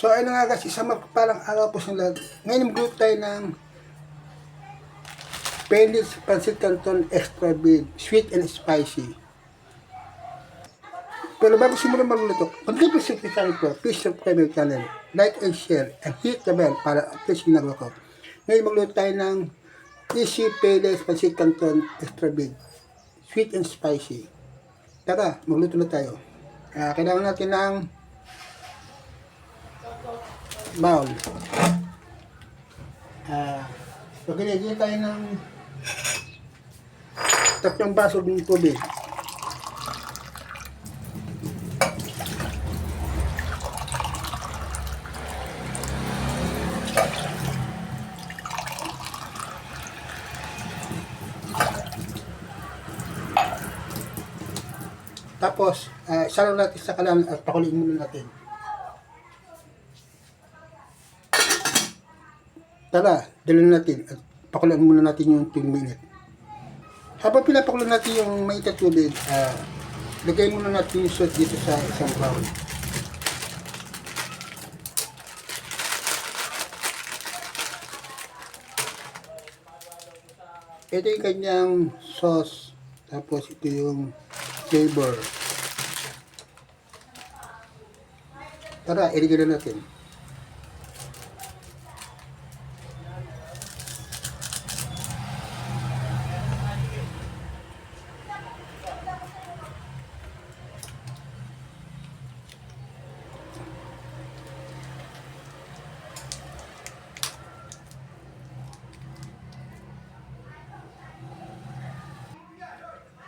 So, ayun nga guys, isang magpapalang araw po sa lahat. Ngayon mag tayo ng Penis Pancit Canton Extra Big, Sweet and Spicy. Pero bago simulan magluto, kung di sa channel ko, please subscribe my channel, like and share, and hit the bell para update yung nagawa. Ngayon magluto tayo ng Easy Penis Pancit Canton Extra Big, Sweet and Spicy. Tara, magluto na tayo. Ah, kailangan natin ng bowl. Ah, ginigil tayo ng tatlong baso ng tubig. Tapos, uh, isalo natin sa kalan at pakuliin muna natin. Tara, dalhin natin at pakulan muna natin yung 2 minute. Habang pinapakulan natin yung mainit tubig, ah, lagay muna natin yung salt dito sa isang bowl. Ito yung kanyang sauce. Tapos ito yung flavor. Tara, ilagay na natin.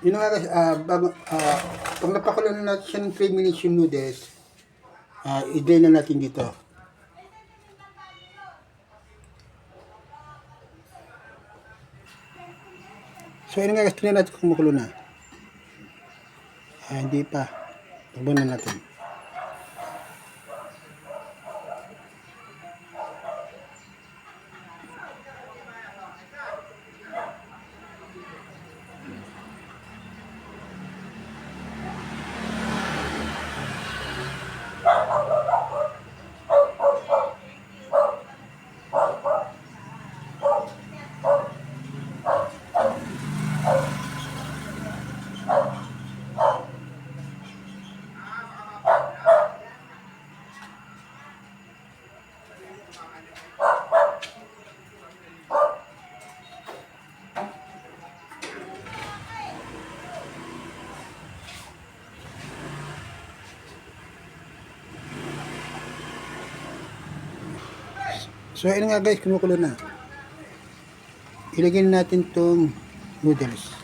Yun nga ah, bago, ah, pag napakulan na natin siya ng 3 minutes yung noodles, ah, i-drain na natin dito. So yun nga guys, tingnan natin kung makulo na. Ah, hindi pa. Takbo na natin. So ayun nga guys, kumukulo na. Ilagay na natin tong noodles.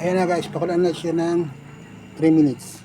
Ayan na guys, pakulaan na siya ng 3 minutes.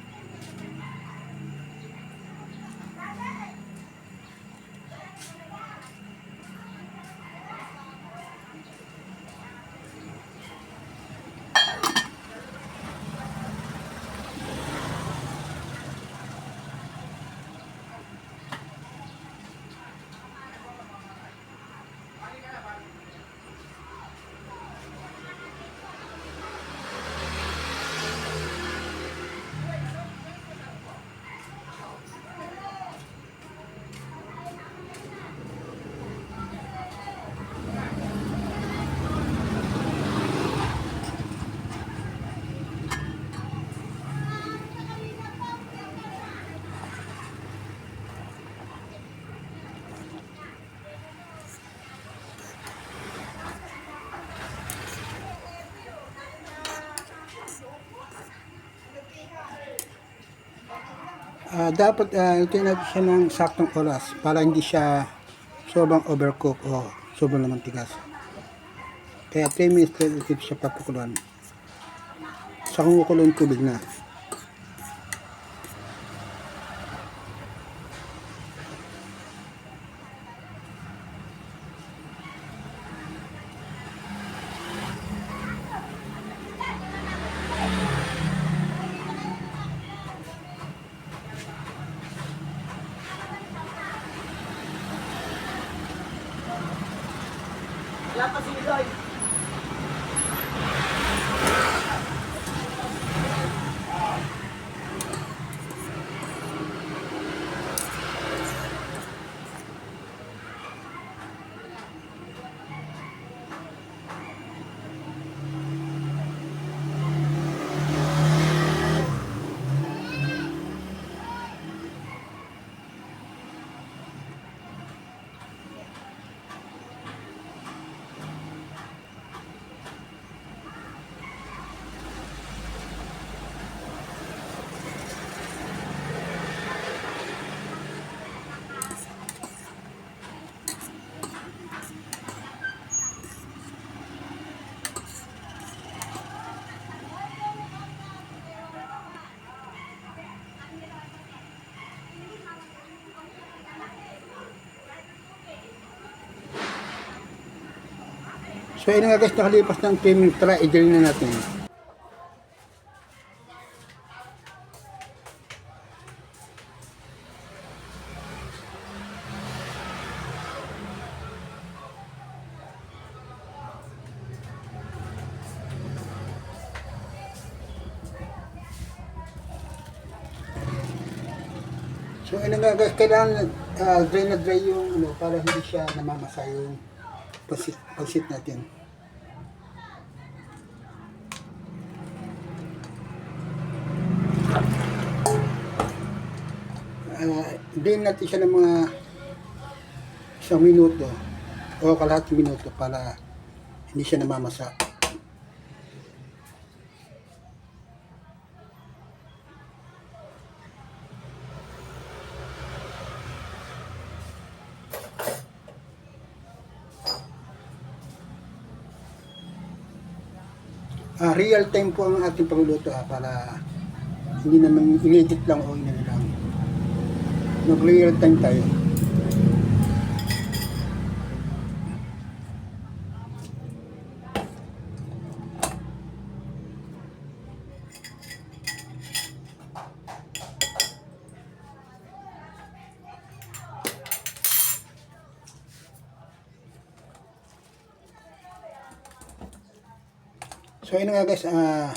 Ah, dapat uh, natin siya ng saktong oras para hindi siya sobrang overcook o sobrang naman tigas. Kaya 10 minutes natin siya papakuluan. Sa kumukulo yung tubig na. Pa si Lloyd. So yun nga guys, nakalipas ng 10 minutes, tara, i-drill na natin. So yun nga guys, kailangan uh, dry na dry yung ano, para hindi siya namamasa yung pasit, pasit natin. Uh, din natin siya ng mga isang minuto o kalahating minuto para hindi siya namamasa. Ah, real time po ang ating pagluluto ah, para hindi naman inedit lang o inano real time tayo. So ayun nga guys, ah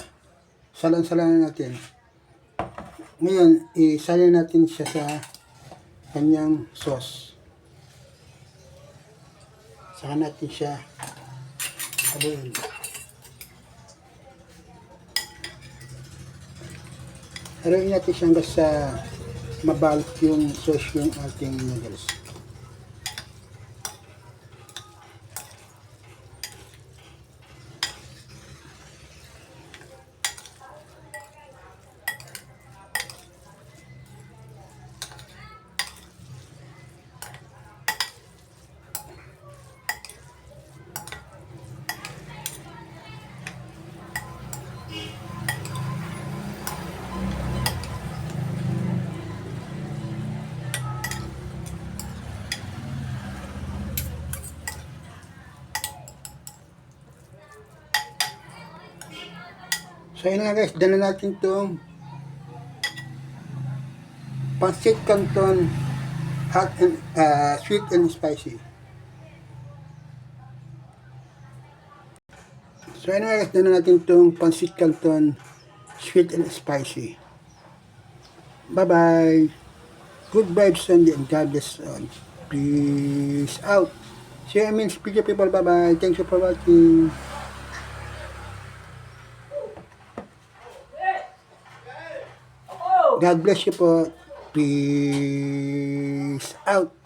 salan-salan natin. Ngayon, isalin natin siya sa kanyang sauce. Saka natin siya haluin. Haluin natin siya hanggang sa mabalot yung sauce yung ating noodles. So yun nga guys, dala natin itong pancit canton hot and uh, sweet and spicy. So yun nga guys, dala natin itong pancit canton sweet and spicy. Bye bye. Good vibes Sunday and God bless all. Peace out. See you I mean, speak people. Bye bye. Thanks for watching. God bless you po. Peace out.